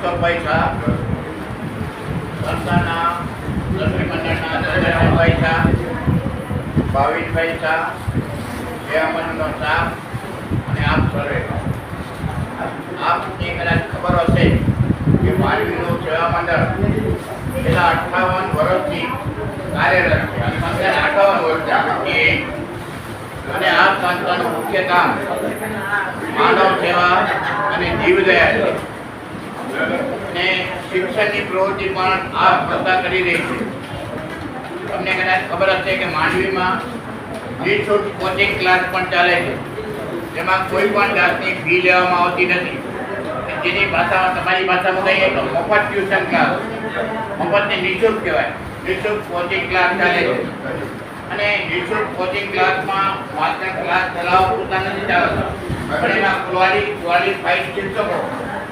અશોકભાઈ શાહ સંસ્થાના લક્ષ્મી મંડળના શાહ, ભાવિનભાઈ અને આપ અઠ્ઠાવન વર્ષથી કાર્યરત છે. અને આ સંસ્થાનું મુખ્ય કામ માનવ સેવા અને જીવદયા છે. શિક્ષણની પ્રવૃત્તિ પણ આ સંસ્થા કરી રહી છે. તમને કદાચ ખબર હશે કે માંડવીમાં નિઃશુલ્ક કોચિંગ ક્લાસ પણ ચાલે છે. જેમાં કોઈ પણ જાતની ફી લેવામાં આવતી નથી. જેની ભાષામાં, તમારી ભાષામાં કહીએ તો મફત ટ્યુશન ક્લાસ મફતને નિઃશુલ્ક કહેવાય. નિઃશુલ્ક કોચિંગ ક્લાસ ચાલે છે. અને નિઃશુલ્ક કોચિંગ ક્લાસમાં માત્ર ક્લાસ ચલાવવા પૂરતા નથી ચાલતા. પણ એમાં ક્વોલી ક્વોલિફાઈડ શિક્ષકો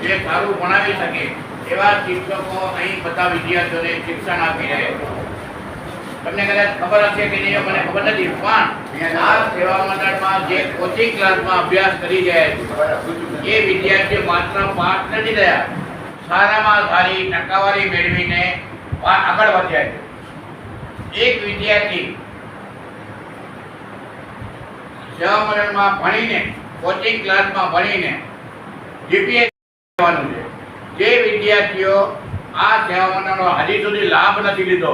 જે સારું ભણાવી શકે એવા શિક્ષકો અહીં બધા વિદ્યાર્થીઓને શિક્ષણ આપી રહ્યા છે તમને કદાચ ખબર હશે કે નહીં, મને ખબર નથી, પણ આ સેવા મંડળમાં જે કોચિંગ ક્લાસમાં અભ્યાસ કરી રહ્યા છે, એ વિદ્યાર્થીઓ માત્ર પાઠ નથી રહ્યા સારામાં સારી ટકાવારી મેળવીને આગળ વધ્યા છે. એક વિદ્યાર્થી સેવા મંડળમાં ભણીને કોચિંગ ક્લાસમાં ભણીને જીપીએસ વિદ્યાર્થીઓ, આ સેવા મંડળનો હજી સુધી લાભ નથી લીધો.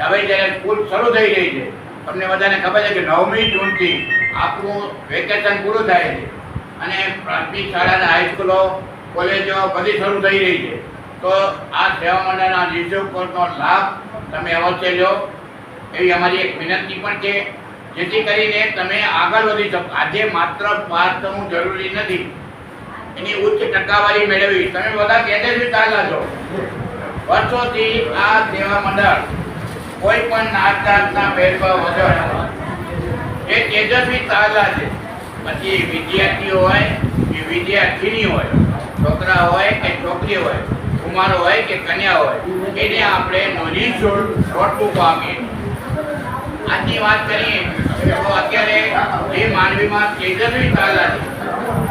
હવે જ્યારે સ્કૂલ શરૂ થઈ રહી છે, તમને બધાને ખબર છે કે નવમી જૂનથી આપણું વેકેશન પૂરું થાય છે. અને પ્રાથમિક શાળાના હાઈસ્કૂલો કોલેજો બધી શરૂ થઈ રહી છે. તો આ સેવા મંડળના કોર્સનો લાભ તમે અવશ્ય લો. એવી અમારી એક વિનંતી પણ છે, જેથી કરીને તમે આગળ વધી શકો. આજે માત્ર પાસ થવું જરૂરી નથી એની ઉચ્ચ ટકાવારી મેળવી. તમે બધા તેજસ્વી ચાલા છો. વર્ષોથી આ સેવા મંડળ કોઈ પણ નાત ભેદભાવ વગર એ તેજસ્વી ચાલા છે. પછી વિદ્યાર્થીઓ હોય કે વિદ્યાર્થીની હોય, છોકરા હોય કે છોકરી હોય, કુમાર હોય કે કન્યા હોય, એને આપણે નિઃશુલ્ક નોટબુક આપીએ. આજની વાત કરીએ તો અત્યારે જે માનવીમાં તેજસ્વી ચાલા છે.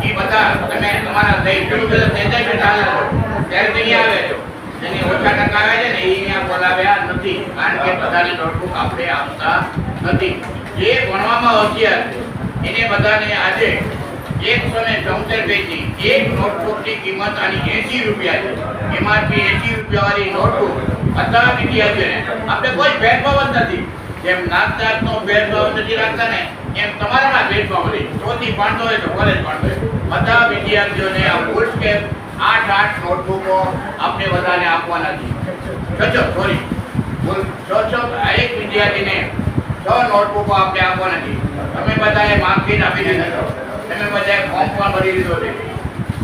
એ બધા તમે તમારા દૈનિક બધા તેજસ્વી ચાલા છો ત્યારે નહીં આવે. જેની ઓછા ટકા આવે છે ને એ અહીંયા બોલાવ્યા નથી. કારણ કે બધાને નોટબુક આપણે આપતા નથી. જે ભણવામાં હોશિયાર છે, એને બધાને આજે એકસો ને ચૌતેર પૈકી એક નોટબુકની કિંમત આની એસી રૂપિયા છે. એમાંથી એસી રૂપિયા વાળી નોટબુક બધા વિદ્યાર્થીઓને આપણે કોઈ ભેદભાવ જ નથી. જેમ નાત જાતનો ભેદભાવ નથી રાખતા ને, એમ તમારામાં ભેદભાવ નથી. ચોથી ભણતો હોય તો કોલેજ ભણતો હોય. બધા વિદ્યાર્થીઓને આ ફૂલ સ્કેપ આઠ આઠ નોટબુકો આપણે બધાને આપવાના છે. છ સોરી છ છ એક વિદ્યાર્થીને છ નોટબુકો આપણે આપવાના છે. તમે બધાએ માર્કશીટ આપીને છો. તમે બધાએ ફોર્મ પણ ભરી દીધો છે.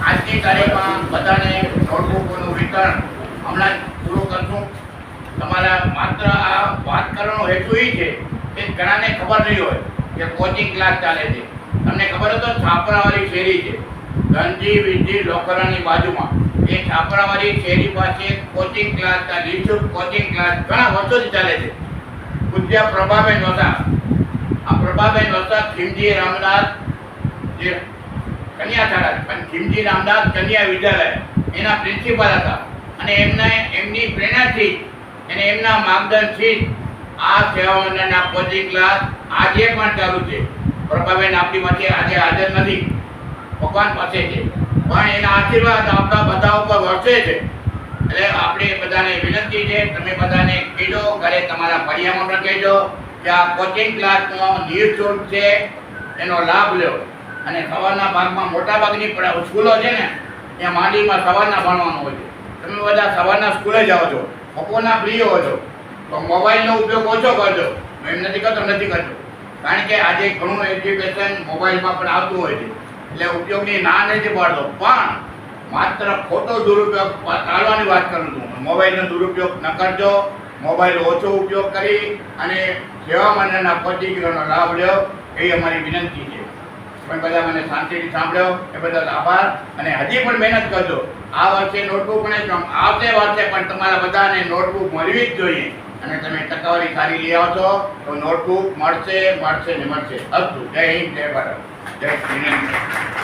આજની તારીખમાં બધાને નોટબુકોનું વિતરણ હમણાં પૂરું કરશું. તમારા માત્ર આ વાત કરવાનો હેતુ એ છે કે ઘણાને ખબર નહીં હોય કે કોચિંગ ક્લાસ ચાલે છે. તમને ખબર હતો છાપરાવાળી શેરી છે. ધનજી વિજી લોકરાની બાજુમાં. એ છાપરાવાળી શેરી પાસે કોચિંગ ક્લાસ નિઃશુલ્ક કોચિંગ ક્લાસ ઘણા વર્ષોથી ચાલે છે. પૂજ્ય પ્રભાબેન નોતા આ પ્રભાબેન નોતા ખીમજી રામદાસ જે કન્યા શાળા પણ ખીમજી રામદાસ કન્યા વિદ્યાલય. એના પ્રિન્સિપાલ હતા. અને એમના એમની પ્રેરણાથી અને એમના માર્ગદર્શનથી આ સેવા મંડળના કોચિંગ ક્લાસ આજે પણ ચાલુ છે. પ્રભાબેન આપણી વચ્ચે આજે હાજર નથી. ભગવાન પાસે છે. પણ એના આશીર્વાદ આપણા બધા ઉપર વરસે છે. એટલે આપણે બધાને વિનંતી છે, તમે બધાને કહેજો ઘરે તમારા પણ કહેજો કે આ કોચિંગ ક્લાસનો નિઃશુલ્ક છે, એનો લાભ લો. અને સવારના ભાગમાં મોટા ભાગની સ્કૂલો છે ને, ત્યાં માંડીમાં સવારના ભણવાનું હોય છે. તમે બધા સવારના સ્કૂલે જાઓ છો. બપોરના ફ્રી હો છો. તો મોબાઈલનો ઉપયોગ ઓછો કરજો. એમ નથી કરતો નથી કરતો. કારણ કે આજે ઘણું એજ્યુકેશન મોબાઈલમાં પણ આવતું હોય છે. એટલે ઉપયોગની ના નથી પાડતો. પણ માત્ર ખોટો દુરુપયોગ ટાળવાની વાત કરું છું. મોબાઈલનો દુરુપયોગ ન કરજો. મોબાઈલ ઓછો ઉપયોગ કરી અને સેવા મંડળના કોચિંગનો લાભ લ્યો એવી અમારી વિનંતી છે. પણ બધા મને શાંતિથી સાંભળ્યો એ બદલ આભાર. અને હજી પણ મહેનત કરજો. આ વર્ષે નોટબુક તો આવતે વર્ષે પણ તમારા બધાને નોટબુક મળવી જ જોઈએ. અને તમે ટકાવારી સારી લઈ આવો છો, તો નોટબુક મળશે મળશે ને મળશે. અસ્તુ જય હિન્દ, જય ભારત. જય શ્રી